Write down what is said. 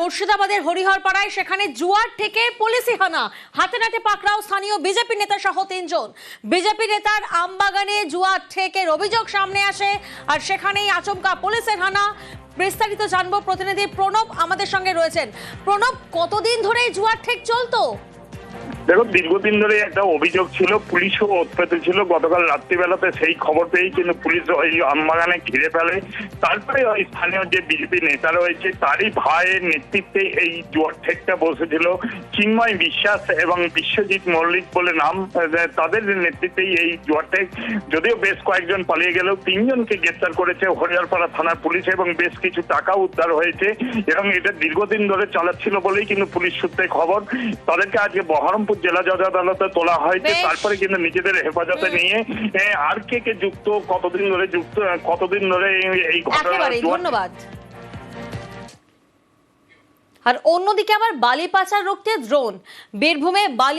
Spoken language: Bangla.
মুর্শিদাবাদের হরিহরপাড়ায় সেখানে জুয়ার থেকে পুলিশি হানা হাতে নাতে পাকড়াও স্থানীয় বিজেপি নেতা সহ তিনজন। বিজেপি নেতার আমবাগানে জুয়ার ঠেকের অভিযোগ সামনে আসে আর সেখানেই আচমকা পুলিশের হানা বিস্তারিত জানব প্রতিনিধি প্রণব আমাদের সঙ্গে রয়েছেন। প্রণব, কতদিন ধরে জুয়ার ঠেক চলতো? দেখো দীর্ঘদিন ধরে একটা অভিযোগ ছিল, পুলিশও উৎপেতে ছিল। গতকাল রাত্রিবেলাতে সেই খবর পেয়েই কিন্তু পুলিশ ওই আমবাগানে ঘিরে ফেলে। তারপরে ওই স্থানীয় যে বিজেপি নেতা রয়েছে, তারই ভাইয়ের নেতৃত্বে এই জোয়ার ঠেকটা বসেছিল। চিন্ময় বিশ্বাস এবং বিশ্বজিৎ মল্লিক বলে নাম তাদের নেতৃত্বেই এই জোয়ার ঠেক। যদিও বেশ কয়েকজন পালিয়ে গেলেও তিনজনকে গ্রেপ্তার করেছে হরিয়ারপাড়া থানার পুলিশ এবং বেশ কিছু টাকা উদ্ধার হয়েছে। এবং এটা দীর্ঘদিন ধরে চালাচ্ছিল বলেই কিন্তু পুলিশ সূত্রে খবর। তাদেরকে আজকে বহরমপুর জেলা জজ আদালতে তোলা হয়েছে যে তারপরে কিন্তু নিজেদের হেফাজতে নিয়ে আর কে কে যুক্ত কতদিন ধরে যুক্ত কতদিন ধরে এই- এই ঘটনা ধন্যবাদ। আর অন্যদিকে আবার বালি পাচার রুখতে ড্রোন বীরভূমে বালি